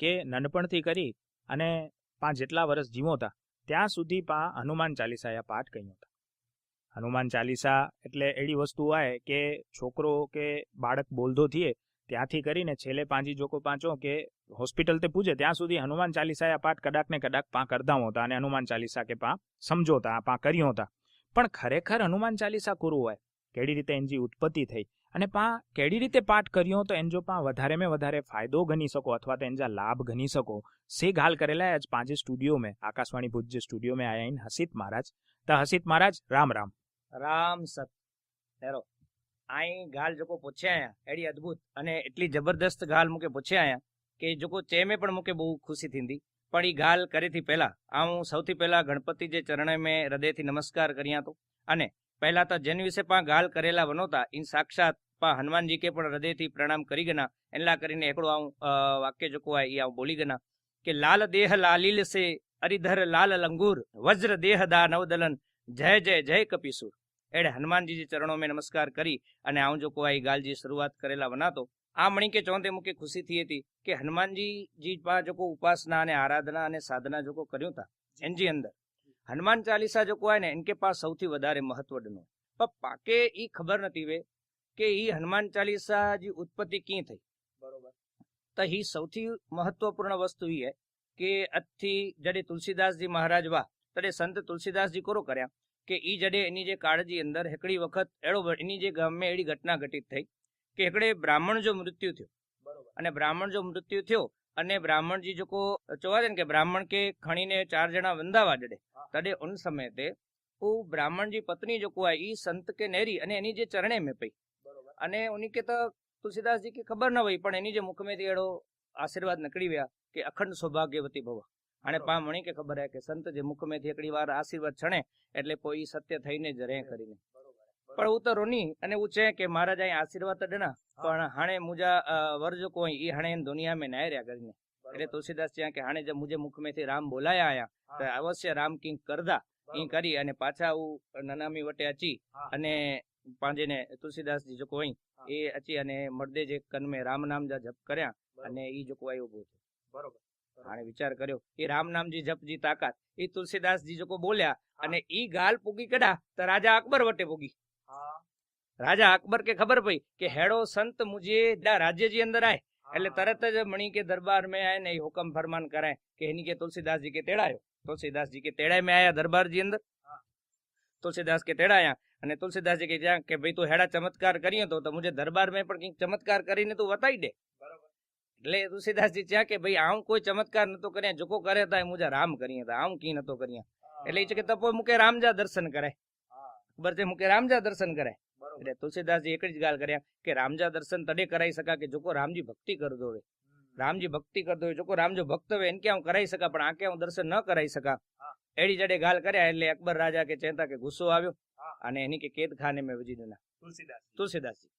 કે નાનપણથી કરી અને પા જેટલા વર્ષ જીવો તા ત્યાં સુધી પા હનુમાન ચાલીસાયા પાઠ કહ્યો હતા. હનુમાન ચાલીસા એટલે એવી વસ્તુ આવે કે છોકરો કે બાળક બોલધો થઈએ ત્યાંથી કરીને છેલ્લે પાંચી જોકો પાંચો કે હોસ્પિટલ તે પૂજે, ત્યાં સુધી હનુમાન ચાલીસા પાઠ કડાક ને કડાક પા કરતા હોતા અને હનુમાન ચાલીસા કે પા સમજોતા પા કર્યો હતા. પણ ખરેખર હનુમાન ચાલીસા કુરું હોય, કેડી રીતે એની ઉત્પત્તિ થઈ? અને પા, કેડી રીતે પાઠ કર્યો તો એન જો પા, વધારે મેં વધારે ફાયદો ગણી શકો અથવા તો એન જા લાભ ગણી શકો, સે હાલ કરેલા આજ પાંચે સ્ટુડિયો મેં, આકાશવાણી ભુજ સ્ટુડિયો મેં આયા ઇન હસિત મહારાજ. તો હસિત મહારાજ, રામ રામ. રામ સત. હેરો. આઈ ગાલ જોકો પૂછ્યા આયા, એડી અદ્ભુત અને એટલી જબરદસ્ત ગાલ મુકે પૂછ્યા આયા કે જોકો ચેમે પણ મુકે બહુ ખુશી થીંદી પણ એ ગાલ કરેથી પહેલા, આ હું સૌથી પહેલા ગણપતિ જે ચરણે મેં હૃદયથી નમસ્કાર કર્યા તો, અને પહેલા તો જેન વિશે પણ ગાલ કરેલા વનોતા ઇન સાક્ષાત પા હનુમાનજી પણ હૃદયથી પ્રણામ કરી ગના એટલા કરીને એકડું આવું વાક્ય જોકો એ આવું બોલી ગના, કે લાલ દેહ લાલીલ સે અરિધર લાલ લંગુર, વજ્ર દેહ દા નવદલન, જય જય જય કપિસુર. એડે હનુમાનજીજી ચરણો મેં નમસ્કાર કરી અને આવું જો કોઈ ગાલજી શરૂઆત કરેલા વનાતો આ મણી કે ચોંતે મુકે ખુશી થઈ હતી કે હનુમાનજીજી પા જો કોઈ ઉપાસના અને આરાધના અને સાધના જો કોઈ કર્યું હતા એનજી અંદર. હનુમાન ચાલીસા જો કોઈ ને એનકે પાસ સૌથી વધારે મહત્વનું. પણ પાકે એ ખબર નથી વે કે એ હનુમાન ચાલીસા જી ઉત્પત્તિ કી થઈ? બરોબર. તો ઈ સૌથી મહત્વપૂર્ણ વસ્તુ એ કે આજથી જડે તુલસીદાસજી મહારાજ વા તડે સંત તુલસીદાસજી કોરો કર્યા કે એ જડે એની જે કાળજી અંદર હેકડી વખત એડો એની જે ગામે એડી ઘટના ઘટિત થઈ કે હેકડે બ્રાહ્મણ જો મૃત્યુ થયો અને બ્રાહ્મણ જો મૃત્યુ થયો અને બ્રાહ્મણજી જો કો ચોવા દે ને કે બ્રાહ્મણ કે ખણીને ચાર જણા વંદાવા જડે તડે ઉન સમય તે ઓ બ્રાહ્મણજી પત્ની જો કો ઈ સંત કે નેરી અને એની જે ચરણે મે પઈ અને ઉની કે તો તુલસીદાસજી કે ખબર ન હોય પણ એની જે મુખમેથી એડો આશીર્વાદ નીકળી ગયા કે અખંડ સૌભાગ્યવતી ભવ અને પા મણી કે ખબર હે કે સંત જે મુખમેથી એકડી વાર આશીર્વાદ છણે એટલે કોઈ સત્ય થઈને જ રહે કરીને પણ હું તો રોની અને હું છે કે મહારાજ અહીં આશીર્વાદ ડના પણ હાણે મુજા વર્જ કોઈ ઈ હાણે દુનિયા में નાય રહ્યા કરીને એટલે તુલસીદાસ ત્યાં કે હાણે જબ મુજે મુખમેથી રામ બોલાયા આયા તો અવશ્ય રામ કિંગ કરદા ઈ કરી અને પાછા હું નનામી વટે અચી અને પાંજેને તુલસીદાસજી જો કોઈ એ અચી અને મળદે જે કનમે રામ નામ જા જપ કર્યા અને ઈ જો કોઈ ઊભો છે બરોબર આને વિચાર કર્યો એ રામ નામજી જપજી તાકાત. એ તુલસીદાસજી જો કો બોલ્યા અને ઈ ગાલ પૂગી કડા તો રાજા અકબર વટે પૂગી. રાજા અકબર કે ખબર પડી કે હેડો સંત મુજે રાજ્યજી અંદર આય. એટલે તરત જ મણી કે દરબાર મેં આય ને હુકમ ફરમાન કરાય કે એની કે તુલસીદાસજી કે તેડાયો. તુલસીદાસજી કે તેડાય મેં આયા દરબારજી અંદર. તુલસીદાસ કે તેડાયા અને તુલસીદાસજી કે જ્યાં કે ભાઈ તું હેડા ચમત્કાર કર્યો તો તો મુજે દરબાર મેં પણ કંઈક ચમત્કાર કરીને તું બતાવી દે. એટલે તુલસીદાસજી ત્યાં કે ભાઈ આમ કોઈ ચમત્કાર નતો કર્યા જોકો કરે તા મુજે રામ કર્યા તા આમ કી નતો કર્યા. એટલે એ કે તપો મુકે રામજા દર્શન કરાય. અકબર જે મુકે રામજા દર્શન કરાય. એટલે તુલસીદાસજી એક જ ગાલ કર્યા કે રામજા દર્શન તડે કરાઈ શકા કે જોકો રામજી ભક્તિ કર દોવે રામજી ભક્તિ કર દોવે જોકો રામજો ભક્ત હોય એને ક્યાં હું કરાઈ શકા? પણ આ ક્યાં દર્શન ન કરાઈ શકા? એડી જડે ગાલ કર્યા એટલે અકબર રાજા કે ચેતા કે ગુસ્સો આવ્યો અને એની કે કેદ ખાને મેં વજી દેના તુલસીદાસ તુલસીદાસજી.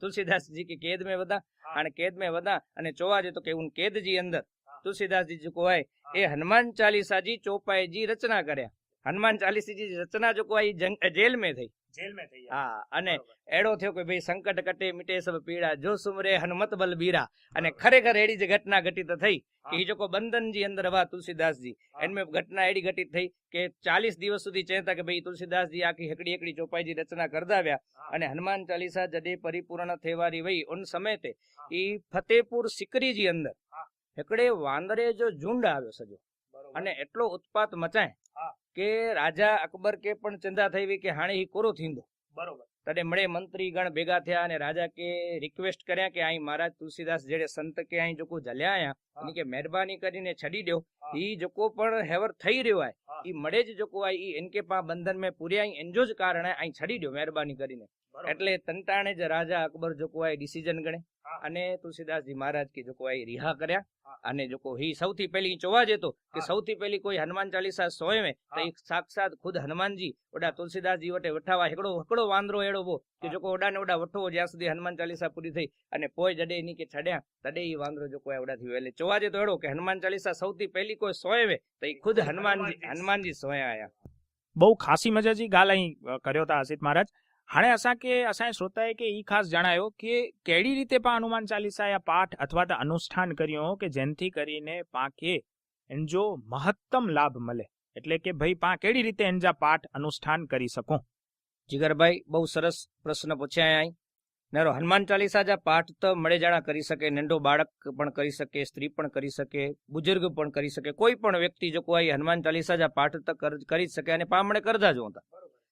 તુલસીદાસજી કે કેદ મેં વધા અને કેદ મેં વધા અને ચોવા જે તો કે કેદજી અંદર. તુલસીદાસજી જો કહેવાય એ હનુમાન ચાલીસાજી ચોપાઈજી રચના કર્યા. હનુમાન ચાલીસાજી રચના જો કહેવાય જેલ મેં થઈ. જેલ में થઈ હા અને એડો થયો કે ભાઈ સંકટ કટે મિટે સબ પીડા જો સુમરે હનુમત બલ બીરા. અને ખરેખર એડી જે ઘટના ઘટિત થઈ કે ઈ જો કો બંધનજી અંદર હવા તુલસીદાસજી. એનમે ઘટના એડી ઘટિત થઈ કે ચાલીસ દિવસ સુધી ચેતા કે ભાઈ તુલસીદાસજી આખી હેકડી હેકડી ચોપાઈજી રચના કરદાવ્યા. અને હનુમાન ચાલીસા જડે પરિપૂર્ણ થેવારી વઈ ઉન સમય તે ઈ ફતેપુર સિકરીજી અંદર હેકડે વાંદરે જો ઝુંડ આવ્યો સજો. અને એટલો ઉત્પાત મચાય કે રાજા અકબર કે પણ ચિંતા થઈ વી કે હાણે ઈ કોરો થીંદો. બરોબર. તને મળે મંત્રી ગણ ભેગા થયા અને રાજા કે રિક્વેસ્ટ કર્યા કે અહીં મહારાજ તુલસીદાસ જેડે સંત કે અહીં જોકો જલ્યા આયા એની કે મહેરબાની કરીને છડી દો ઈ જોકો પણ હેવર થઈ રહ્યો આય. ઈ મળે જ જોકો આય ઈ એનકે પા બંધન મેં પૂર્યા એનજો જ કારણે અહીં છડી દો મહેરબાની કરીને. એટલે તંટાણે જ રાજા અકબર જોકવાએ ડિસિઝન ગણે. અને તુલસીદાસજી મહારાજ કે જોકવાએ રિહા કર્યા. અને જો કોઈ સૌથી પહેલી જોવા જતો કે સૌથી પહેલી કોઈ હનુમાન ચાલીસા સોય તો એક સાક્ષાત ખુદ હનુમાનજી ઓડા તુલસીદાસજી વટે વઠાવા હેકડો હકડો વાંદરો એડો બો કે જો ઓડા ને ઓડા વઠો જ્યાં સુધી હનુમાન ચાલીસા પૂરી થઈ અને પોય જડે ની કે છડ્યા તડે ઈ વાંદરો જો કોઈ ઓડા થી એટલે જોવા જતો એડો કે હનુમાન ચાલીસા સૌથી પહેલી કોઈ સોય મે તો ઈ ખુદ હનુમાનજી હનુમાનજી. સોયા આયા. બહુ ખાસી મજાજી ગાલ અહીં કર્યો તા આસિત મહારાજ. हाणे असांखे असांजे श्रोताए खे ई ख़ासि જણાયો કે કહેડી રીતે પા હનુમાન ચાલીસા યા પાઠ અથવા તો અનુષ્ઠાન કર્યો કે જેનથી કરીને પાકે એનજો મહત્તમ લાભ મળે એટલે કે ભાઈ પા કેડી રીતે એનજા પાઠ અનુષ્ઠાન કરી શકો જીગરભાઈ બહુ સરસ પ્રશ્ન પૂછ્યા અહીં નેરો હનુમાન ચાલીસા જા પાઠ તો મળે જાણા કરી શકે નંઢો બાળક પણ કરી શકે સ્ત્રી પણ કરી શકે બુજુર્ગ પણ કરી શકે કોઈ પણ વ્યક્તિ જો કોઈ હનુમાન ચાલીસા જા પાઠ તો કર- કરી જ શકે અને પા મળે કરતા જ હોતા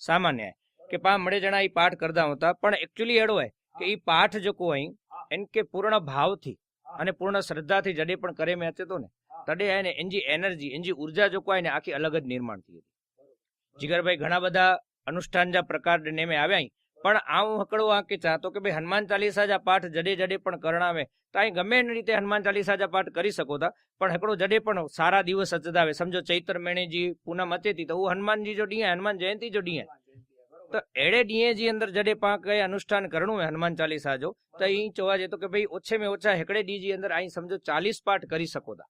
સામાન્ય હે કે પા મળે જણા એ પાઠ કરતા હતા પણ એકચ્યુઅલી એડો હોય કે એ પાઠ જો અહીં એન કે પૂર્ણ ભાવથી અને પૂર્ણ શ્રદ્ધાથી જડે પણ કરે મેં હતો ને તડે એને એનજી એનર્જી એનજી ઊર્જા જો કોઈ ને આખી અલગ જ નિર્માણ થઈ હતી. જીગરભાઈ ઘણા બધા અનુષ્ઠાન જા પ્રકાર નેમે આવ્યા. પણ આ હું હકડો આ કે ચાહતો કે ભાઈ હનુમાન ચાલીસા જા પાઠ જડે જડે પણ કરણાવે તો અહીં ગમે એની રીતે હનુમાન ચાલીસા જા પાઠ કરી શકો તા પણ હકડો જડે પણ સારા દિવસ અચદાવે સમજો ચૈત્ર મહિનેજી પૂનમ હતી તો હું હનુમાનજી જો ડીએ હનુમાન જયંતિ જો ડીએ તો એડે ડીએ જી અંદર જડે પાંક અનુષ્ઠાન કરણું હોય હનુમાન ચાલીસા જો. તો અહીં જોવા જઈએ તો કે ભાઈ ઓછે में ઓછા હેકડે ડી જી અંદર અહીં સમજો ચાલીસ પાઠ કરી શકો તા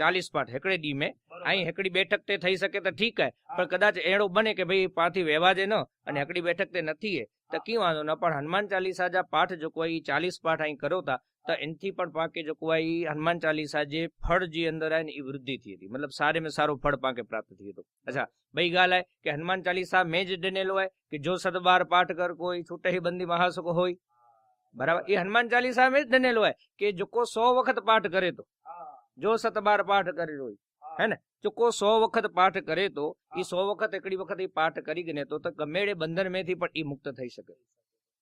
ચાલીસ પાઠ. હેકડે ડી में અહીં હેકડી બેઠક તે થઈ શકે તો ઠીક હે. પણ કદાચ એડો બને કે ભાઈ પાથી વેવા જે ન અને હેકડી બેઠક તે નથી હે. તો કી વાંધો ન પણ હનુમાન ચાલીસા જે પાઠ જો કોઈ ચાલીસ પાઠ અહીં કરો તા તો એનથી પણ પાકે જો કોઈ હનુમાન ચાલીસા જે ફળ જે અંદર આવે ને એ વૃદ્ધિ થઈ હતી. મતલબ સારે में સારું ફળ પાકે પ્રાપ્ત થયું હતું. અચ્છા ભાઈ ગાલ આય કે હનુમાન ચાલીસા મેં જ ડનેલો હોય કે જો સદબાર પાઠ કર કોઈ છૂટે બંદી મહાસુખ હોય. બરાબર? એ હનુમાન ચાલીસા મેં જ ડનેલો હોય કે જો કો સો વખત પાઠ કરે તો. જો સતબાર પાઠ કરે હોય હે ને? જો કો સો વખત પાઠ કરે તો એ સો વખત એકડી વખત એ પાઠ કરી ગને તો ગમેડે બંધન મેથી પણ એ મુક્ત થઈ શકે.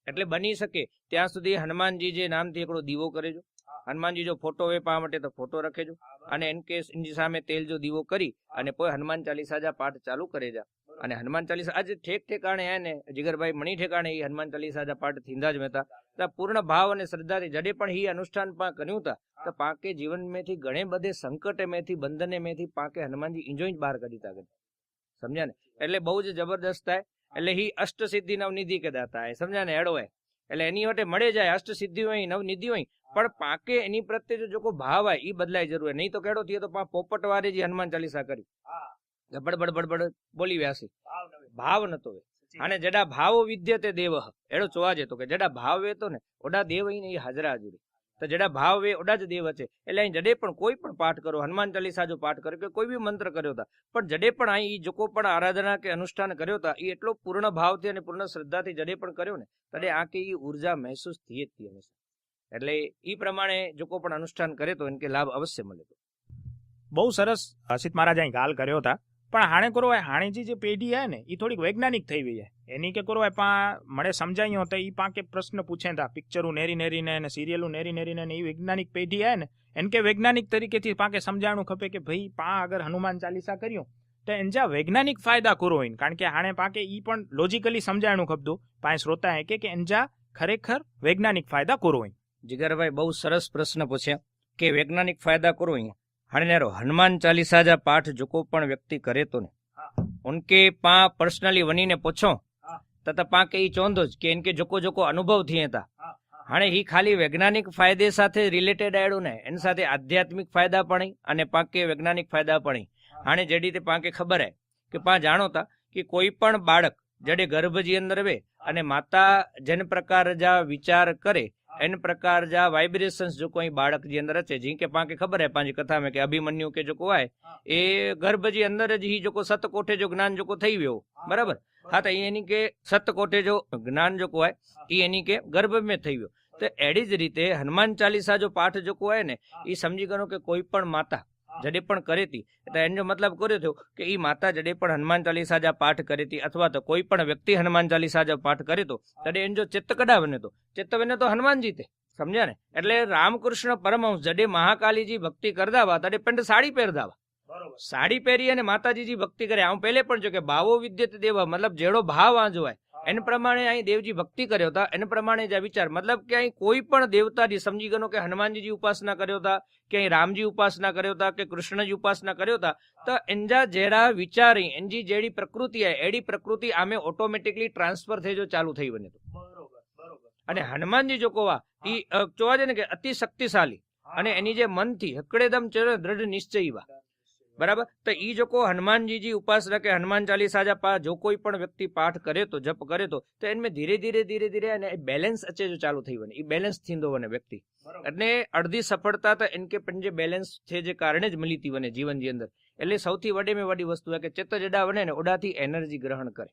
એટલે બની શકે. ત્યાં સુધી હનુમાનજી જે નામથી એકડો દીવો કરેજો હનુમાનજી જો ફોટો વેપા માટે તો ફોટો રખેજો અને એન કેસ એની સામે તેલ જો દીવો કરી અને કોઈ હનુમાન ચાલીસા જા પાઠ ચાલુ કરે જા. અને હનુમાન ચાલીસા આજે ઠેક ઠેકાણે હે ને જીગરભાઈ મણી ઠેકાણે એ હનુમાન ચાલીસા જા પાઠ થીંદા જ મેતા. તો પૂર્ણ ભાવ અને શ્રદ્ધાથી. જડે પણ હી અનુષ્ઠાન પણ કર્યું તા તો પાકે જીવન મેથી ઘણે બધે સંકટે મેથી બંધને મેથી પાકે હનુમાનજી ઇન્જોય જ બહાર કરી તા સમજ્યા ને એટલે બહુ જ જબરદસ્ત થાય. એટલે હી અષ્ટ સિદ્ધિ નવનિધિ કે એ સમજ્યા ને એડો એટલે એની વટે મળે જાય અષ્ટ સિદ્ધિ હોય નવનિધિ હોય. પણ પાકે એની પ્રત્યે જો જોકો ભાવ હોય એ બદલાય જરૂર. નહીં તો કેડો થયો તો પા પોપટ વારે જે હનુમાન ચાલીસા કરી બડબડ બડબડ બોલી વ્યાસી. ભાવ નતો હે અને જડા ભાવ વિદ્યતે દેવ એડો જોવા જતો કે જડા ભાવ વેતો ને ઓડા દેવ ને ઈ હાજરા હાજરી તો જડા ભાવ વે ઓડા જ દેવ છે. એટલે અહીં જડે પણ કોઈ પણ પાઠ કરો હનુમાન ચાલીસા જો પાઠ કર્યો કે કોઈ બી મંત્ર કર્યો હતા પણ જડે પણ અહીં જો જોકો પણ આરાધના કે અનુષ્ઠાન કર્યો હતા એ એટલો પૂર્ણ ભાવથી અને પૂર્ણ શ્રદ્ધાથી જડે પણ કર્યો ને તડે આ કે એ ઊર્જા મહેસૂસ થઈ જ થઈ હંમેશા એટલે ઈ પ્રમાણે જોકો પણ અનુષ્ઠાન કરે તો એને કે લાભ અવશ્ય મળે તો. બહુ સરસ હસિત મહારાજ અહીં ગાલ કર્યો હતા પણ હાણે કરો હોય હાણેજી જે પેઢી હે ને એ થોડીક વૈજ્ઞાનિક થઈ ગઈ છે એની કે કરો હોય પા મને સમજાયું તો એ પા કે પ્રશ્ન પૂછે તા પિક્ચરું નેરી નેરીને અને સિરિયલું નેરી નેરીને એ વૈજ્ઞાનિક પેઢી હે ને, એને કે વૈજ્ઞાનિક તરીકેથી પાકે સમજાણું ખપે કે ભાઈ પા અગર હનુમાન ચાલીસા કર્યું. તો એનજા વૈજ્ઞાનિક ફાયદા કરો હોય કારણ કે હાણે પાકે એ પણ લોજિકલી સમજાણું ખપતું. પાંચ શ્રોતા હે કે એનજા ખરેખર વૈજ્ઞાનિક ફાયદા કરો હોય જીગરભાઈ બહુ સરસ પ્રશ્ન પૂછ્યા કે વૈજ્ઞાનિક ફાયદા કરો અહીંયા હાણે નેરો હનુમાન ચાલીસા જા પાઠ જોકો પણ વ્યક્તિ કરે તો ને. ઉનકે પા પર્સનલી વનીને પૂછો તત પા કે ઈ ચોંધો જ કે ઇનકે જોકો જોકો અનુભવ थिए था હાણે હી. ખાલી વૈજ્ઞાનિક ફાયદે સાથે રિલેટેડ આયડું ને એની સાથે આધ્યાત્મિક ફાયદા પણ અને પાકે વૈજ્ઞાનિક ફાયદા પણ. હાણે જે રીતે પાકે ખબર હે કે પા જાણો તા કે કોઈ પણ બાળક જડે ગર્ભજી અંદર વે અને માતા જન પ્રકાર જા વિચાર કરે એન પ્રકાર જા વાઇબ્રેશન્સ જો કોઈ બાળક જે અંદર अचे જી કે પાકે ખબર હે પાંજી કથા में કે અભિમન્યુ કે જો કો આય એ ગર્ભજી અંદર જ હી सत સત કોઠે જો જ્ઞાન ठही થઈ વ્યો બરાબર? હા તો ઈ એની કે સત કોઠે જો જ્ઞાન જો કો આય गर्भ એની કે ગર્ભ में થઈ वियो તો એડી જ રીતે હનુમાન ચાલીસા જો પાઠ જો કો આય ને ઈ સમજી ગયો કે કોઈ પણ માતા જડે પણ કરે તી એટલે એનો મતલબ કર્યો થયો કે એ માતા જડે પણ હનુમાન ચાલીસા જા પાઠ કરે તી અથવા તો કોઈ પણ વ્યક્તિ હનુમાન ચાલીસા જા પાઠ કરે તો તડે એનો જો ચિત્ત કઢાવે તો. ચિત્ત બને તો હનુમાનજી તે સમજ્યા ને? એટલે રામકૃષ્ણ પરમહંસ જડે મહાકાલીજી ભક્તિ કરદાવા તડે પંડ સાડી પહેરદાવા. સાડી પહેરી અને માતાજીજી ભક્તિ કરે. આમ પહેલે પણ જો કે ભાવો વિદ્યત દેવા મતલબ જેડો ભાવ આ જોવાય એને પ્રમાણે અહીં દેવજી ભક્તિ કર્યો હતા. એને પ્રમાણે જ આ વિચાર મતલબ કે અહીં કોઈ પણ દેવતાજી સમજી ગયો કે હનુમાનજીજી ઉપાસના કર્યો હતા કે અહીં રામજી ઉપાસના કર્યો હતા કે કૃષ્ણજી ઉપાસના કર્યો હતા તો એંજા જેડા વિચારી એનજી જેડી પ્રકૃતિ એડી પ્રકૃતિ આમે ઓટોમેટિકલી ટ્રાન્સફર થઈ જો ચાલુ થઈ બને તો. અને હનુમાનજી જો કોવા ઈ જોવા જાય ને કે અતિ શક્તિશાળી. અને એની જે મનથી હકડેદમ ચર દ્રઢ નિશ્ચયી વા બરાબર? તો ઈ જો કો હનુમાનજીજી ઉપાસના કે હનુમાન ચાલીસા જા પા જો કોઈ પણ વ્યક્તિ પાઠ કરે તો જપ કરે તો તો એનમે ધીરે ધીરે ધીરે ધીરે અને બેલેન્સ અચે જો ચાલુ થઈ વને એ બેલેન્સ થીંદો વને વ્યક્તિ. એટલે અડધી સફળતા તો એનકે જે બેલેન્સ છે જે કારણે જ મળી તી વને જીવનની અંદર. એટલે સૌથી વડે મેં વડી વસ્તુ કે ચિત્ત જડા વને ને ઓડાથી એનર્જી ગ્રહણ કરે.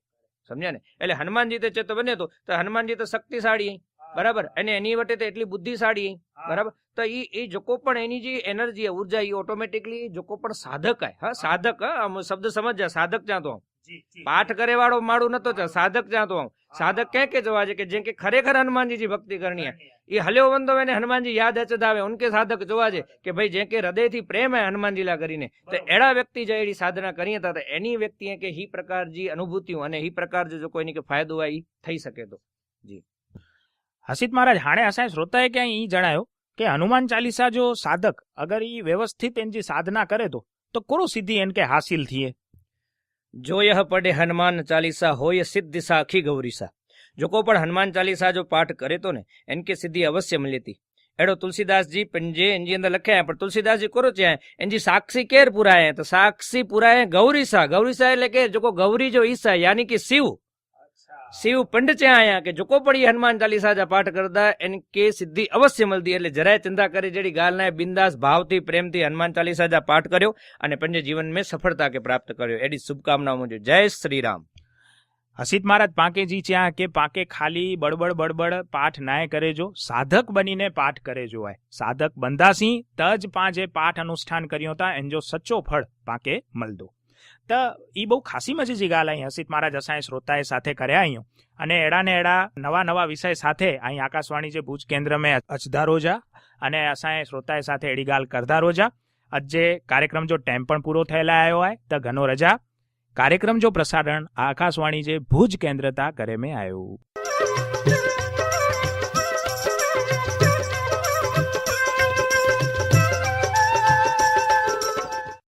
સમજ્યા ને? એટલે હનુમાનજી તે ચિત્ત બને તો તો હનુમાનજી તો શક્તિશાળી. બરાબર? અને એની વટે તો એટલી બુદ્ધિશાળી. બરાબર? તો એ એ જોકો પણ એની જે એનર્જી ઊર્જા એ ઓટોમેટિકલી જોકો પણ સાધક આય હા સાધક શબ્દ સમજ્યા સાધક ત્યાં તો પાઠ કરે વાળો માળું નતો સાધક ત્યાં તો સાધક ક્યાં કે જવા છે કે જેમ કે ખરેખર હનુમાનજી ભક્તિ કરણી એ હલ્યો વંદો એને હનુમાનજી યાદ અચદ આવે ઉનકે સાધક જોવા છે કે ભાઈ જે કે હૃદયથી પ્રેમ હે હનુમાનજીલા કરીને તો એડા વ્યક્તિ જે એડી સાધના કરી હતા તો એની વ્યક્તિએ કે હી પ્રકારજી અનુભૂતિઓ અને હી પ્રકાર જો કોઈની કે ફાયદો ઈ થઈ શકે તો. હસિત મહારાજ, હાણે અસાય શ્રોતાએ ક્યાંય એ જણાયો કે હનુમાન ચાલીસા જો સાધક અગર એ વ્યવસ્થિત એની સાધના કરે તો તો કુરુ સિદ્ધિ એન કે હાસિલ થઈએ જો યહ પડે હનુમાન ચાલીસા, હોય સિદ્ધિ સાખી ગૌરીસા. જો કો પણ હનુમાન ચાલીસા જો પાઠ કરે તો ને, એન કે સિદ્ધિ અવશ્ય મિલેતી એડો તુલસીદાસજી પંજે એની અંદર લખ્યા હે પણ તુલસીદાસજી કોરો છે એની સાક્ષી કેર પુરાય, તો સાક્ષી પુરાય ગૌરીસા. ગૌરીસા એટલે કે જો કો ગૌરી જો ઈસા, યાની કે શિવ પંડ છે આયા કે જો પડી હનુમાન ચાલીસા જા પાઠ કરતા એન કે સિદ્ધિ અવશ્ય મળતી એટલે જરાય ચિંતા કરી જેડી ગાલ ના બિંદાસ ભાવથી, પ્રેમથી હનુમાન ચાલીસા જા પાઠ કર્યો અને પંજે જીવન મેં સફળતા કે પ્રાપ્ત કર્યો. એડી શુભકામનાઓ મુજબ. જય શ્રી રામ હસીત મહારાજ પાંકેજી ત્યાં કે પાકે ખાલી બળબડ બળબડ પાઠ નાય કરેજો સાધક બનીને પાઠ કરે હોય સાધક બંધાસી, તજ પાંજે પાઠ અનુષ્ઠાન કર્યો હતા એન જો સચ્ચો ફળ પાકે મળદો તો એ બહુ ખાસી મજી ગાલ અહીં હસિત મહારાજ અસાંય શ્રોતાએ સાથે કર્યા અહીં અને એડા ને એડા નવા નવા વિષય સાથે અહીં આકાશવાણી જે ભુજ કેન્દ્ર મેં અચધા રોજા અને અસાંય શ્રોતાએ સાથે એડી ગાલ કરતા રોજા. આજે કાર્યક્રમ જો ટાઈમ પણ પૂરો થયેલા આવ્યો હોય તો ઘણો રજા. કાર્યક્રમ જો પ્રસારણ આકાશવાણી જે ભુજ કેન્દ્રતા કરે મેં આવ્યું